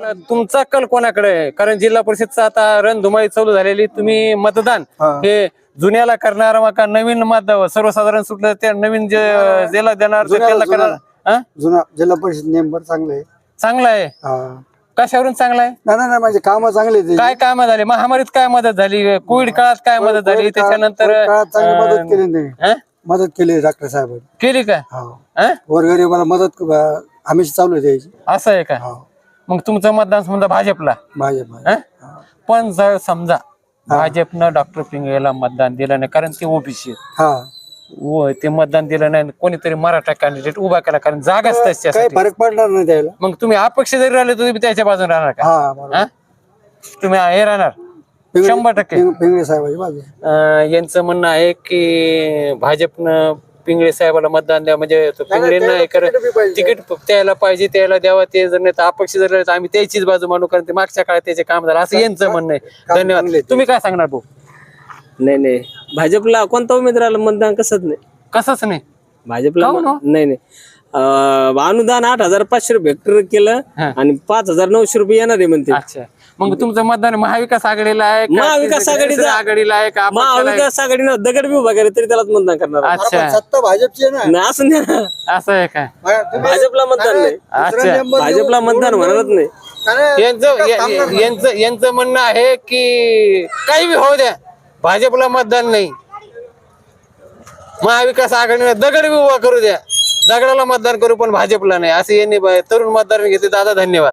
तुमचा कल कोणाकडे आहे? कारण जिल्हा परिषदचा आता रणधुमाळी चालू झालेली तुम्ही मतदान हा. जुन्याला करणार का नवीन मत सर्वसाधारण सुटलं ते नवीन जे ज्याला देणार ते जुन्याला- त्याला करणार. हा? जुना जिल्हा परिषद नेंबर चांगले आहे. चांगला आहे? हा. कशावरून चांगला आहे? नाही नाही नाही, म्हणजे काम चांगले आहेत. काय काम झाले? महामारीत काय मदत झाली? कोविड काळात काय मदत झाली? कोविड काळात- त्याच्यानंतर कोविड काळात चांगली अं, मदत केली त्यांनी. हा? मदत केली डॉक्टर साहेबांनी. केली का? हा. हा? गोरगरीबाला मदत हमेशा चालू आहे द्यायची असं आहे का? हा. मग तुमचं मतदान समजा भाजपला. भाजप हा? पण जर समजा भाजपनं डॉक्टर पिंगळेला मतदान दिलं नाही कारण ते ओबीसी हा. व ते मतदान दिलं नाही कोणीतरी मराठा कॅन्डिडेट उभा केला कारण जागाच काही त्याच्यासाठी फरक पडणार नाही द्यायला मग तुम्ही अपक्ष जरी राहिले तर तुम्ही त्याच्या बाजूने राहणार का? हा बरोबर. हा? तुम्ही हे राहणार? पिंगळे- शंभर टक्के. पिंग- पिंगळे साहेबाची बाजू अं, यांचं म्हणणं आहे की भाजपनं पिंगळे साहेबाला मतदान द्या म्हणजे तो पिंगळेंना कर. तिकीट बी पाहिजे. त्याला द्यावा ते जर नाही तर अपक्ष जर तर आम्ही त्याचीच बाजू मानू कारण ते मागच्या काळात त्याचे काम झालं. असं यांचं म्हणणं आहे. धन्यवाद. तुम्ही काय सांगणार भाऊ? नाही नाही. भाजपला कोणता उमेदवाराला मतदान कसंच नाही. कसंच नाही. भाजपला हो? नाही नाही. अनुदान आठ हजार पाचशे रुपये हेक्टर केलं. आणि पाच हजार नऊशे रुपये येणार आहे म्हणते. अच्छा. मग तुमचं मतदान महाविकास आघाडीला आहे का महाविकास आघाडीचा- आघाडीला आहे का? महाविकास आघाडीनं दगड बी उभा केला तरी त्यालाच मतदान करणार अच्छा. सत्ता भाजपची आहे ना. नाही, असं नाही. असं आहे का? भाजपला मतदान नाही. अच्छा. भाजपला मतदान होणारच नाही. यांचं यांचं यांचं म्हणणं आहे की काही बी होऊ द्या. भाजपला मतदान नाही. महाविकास आघाडीने दगड बी उभा करू द्या. दगडाला मतदान करू पण भाजपला नाही. असं यांनी तरुण मतदार घेतले. दादा धन्यवाद.